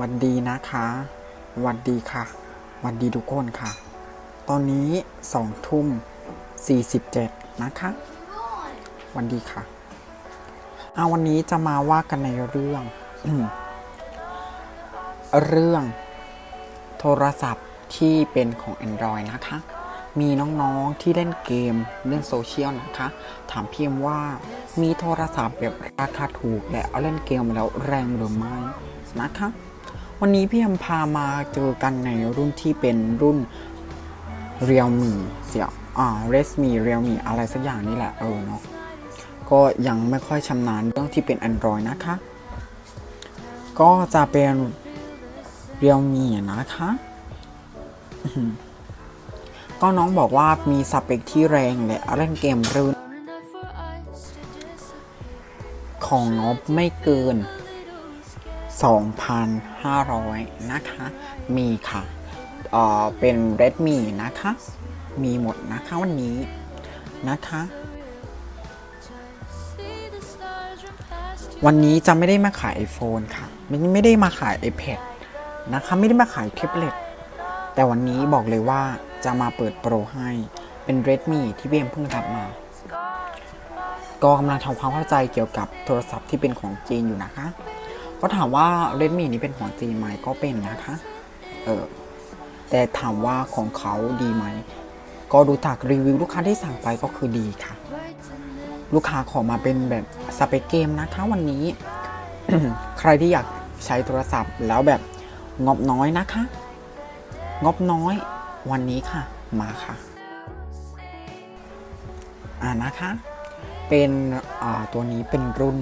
วันดีนะคะวันดีค่ะวันดีทุกคนค่ะ ตอนนี้สองทุ่มสี่สิบเจ็ดนะคะวันดีค่ะเอาวันนี้จะมาว่ากันในเรื่อง เรื่องโทรศัพท์ที่เป็นของ Android นะคะ มีน้องๆที่เล่นเกมเล่นโซเชียลนะคะ ถามพี่เอ็มว่ามีโทรศัพท์แบบราคาถูกและเอาเล่นเกมแล้วแรงหรือไม่นะคะ วันนี้พี่เอ็มพามาเจอกันในรุ่นที่เป็นรุ่น Realme เสียอ่า Redmi Realme อะไรสักอย่างนี่แหละเออเนาะก็ยังไม่ค่อยชำนาญเรื่องที่เป็น Android นะคะ ก็จะเป็น Realme นะคะก็น้องบอกว่ามีสเปคที่แรงและเล่นเกมรื่นของงบไม่เกิน 2,500 นะคะ มีค่ะเอ่อเป็น Redmi นะคะ มีหมดนะคะวันนี้นะคะ วันนี้จะไม่ได้มาขาย iPhone ค่ะ ไม่ไม่ได้มาขาย iPad นะคะ ไม่ได้มาขายแท็บเล็ตแต่วันนี้บอกเลยว่าจะมาเปิดโปรให้เป็น Redmi ที่เบียมเพิ่งรับมา ก็กำลังทำความเข้าใจเกี่ยวกับโทรศัพท์ที่เป็นของจีนอยู่นะคะ ก็ถามว่า Redmi นี้เป็นของจีนไหมก็เป็นนะคะเออแต่ถามว่าของเขาดีไหม ก็ดูจากรีวิวลูกค้าที่สั่งไปก็คือดีค่ะ ลูกค้าขอมาเป็นแบบสเปคเกมนะคะวันนี้ ใครที่อยากใช้โทรศัพท์แล้วแบบงบน้อยนะคะ งบน้อยวันนี้ค่ะ มาค่ะ อ่านะคะ เป็นอ่าตัวนี้เป็นรุ่น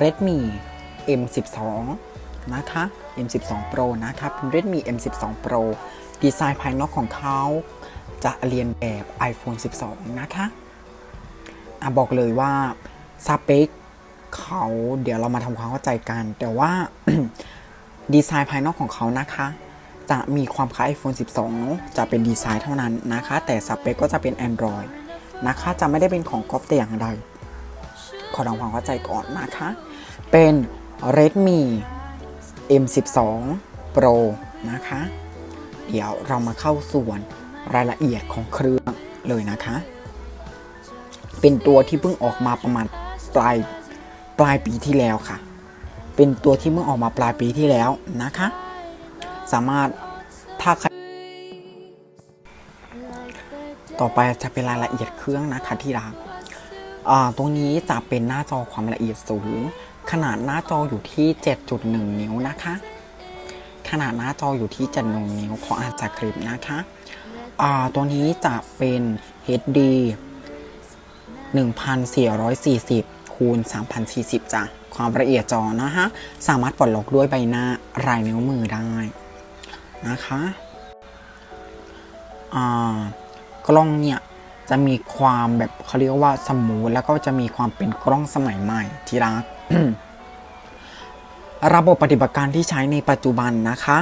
Redmi M12 นะคะ M12 Pro นะคะเป็น Redmi M12 Pro ดีไซน์ภายนอกของเขาจะเรียนแบบ iPhone 12 นะคะอะบอกเลยว่าสเปคเขาเดี๋ยวเรามาทำความเข้าใจกัน แต่ว่าดีไซน์ภายนอกของเขานะคะ จะมีความคล้าย iPhone 12เนอะจะเป็นดีไซน์เท่านั้นนะคะ แต่สเปคก็จะเป็น Android นะคะ จะไม่ได้เป็นของก๊อปแต่อย่างใดขอทำความเข้าใจก่อนนะคะ เป็น Redmi M12 Pro นะคะ เดี๋ยวเรามาเข้าส่วนรายละเอียดของเครื่องเลยนะคะ เป็นตัวที่เพิ่งออกมาประมาณปลายปลายปีที่แล้วค่ะ เป็นตัวที่เพิ่งออกมาปลายปีที่แล้วนะคะ สามารถถ้าใครต่อไปจะเป็นรายละเอียดเครื่องนะคะที่รักอ่าตรงนี้จะเป็นหน้าจอความละเอียดสูง ขนาดหน้าจออยู่ที่ 7.1 นิ้วนะคะ ขนาดหน้าจออยู่ที่7.1นิ้วขออ่านจากคลิปนะคะอ่าตัวนี้จะเป็น HD 1440คูณ3040จ้ะความละเอียดจอนะฮะสามารถปลดล็อกด้วยใบหน้ารายนิ้วมือได้นะคะกล้องเนี่ยจะมีความแบบเขาเรียกว่าสมูทแล้วก็จะมีความเป็นกล้องสมัยใหม่ที่รัก ระบบปฏิบัติการที่ใช้ในปัจจุบันนะคะ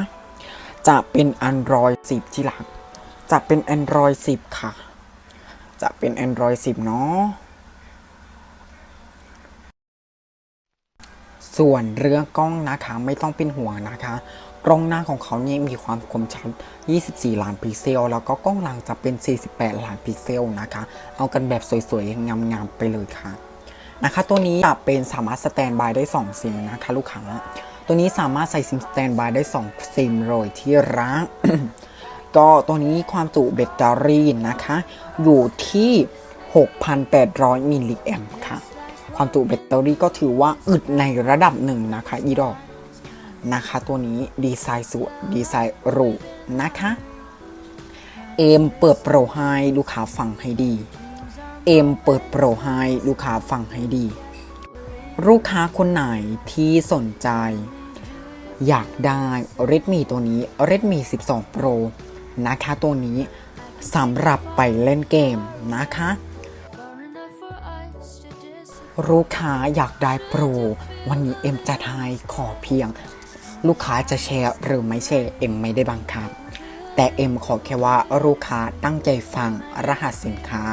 จะเป็น Android 10 ที่รัก จะเป็น Android 10 ค่ะ จะเป็น Android 10 เนาะส่วนเรื่องกล้องนะคะไม่ต้องเป็นห่วงนะคะ กล้องหน้าของเขาเนี่ยมีความคมชัด 24 ล้านพิกเซล แล้วก็กล้องหลังจะเป็น 48 ล้านพิกเซลนะคะ เอากันแบบสวยๆงามๆไปเลยค่ะ นะคะ ตัวนี้จะเป็นสามารถสแตนบายได้2ซิมนะคะลูกค้า ตัวนี้สามารถใส่ซิมสแตนบายได้2ซิมเลยที่รักก็ตัวนี้ความจุแบตเตอรี่นะคะ อยู่ที่ 6,800 มิลลิแอมป์ค่ะ ความจุแบตเตอรี่ก็ถือว่าอึดในระดับหนึ่งนะคะอีดอกนะคะ ตัวนี้ดีไซน์สวยดีไซน์หรูนะคะ เอ็มเปิดโปรให้ลูกค้าฟังให้ดี เอ็มเปิดโปรให้ลูกค้าฟังให้ดี ลูกค้าคนไหนที่สนใจ อยากได้ Redmi ตัวนี้ Redmi 12 Pro นะคะตัวนี้สำหรับไปเล่นเกมนะคะ ลูกค้าอยากได้โปร วันนี้เอ็มจะทายขอเพียง ลูกค้าจะแชร์หรือไม่แชร์เอ็มไม่ได้บังคับ แต่เอ็มขอแค่ว่าลูกค้าตั้งใจฟังรหัสสินค้า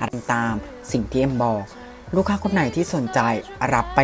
ทำตามสิ่งที่เอ็มบอก ลูกค้าคนไหนที่สนใจรับไป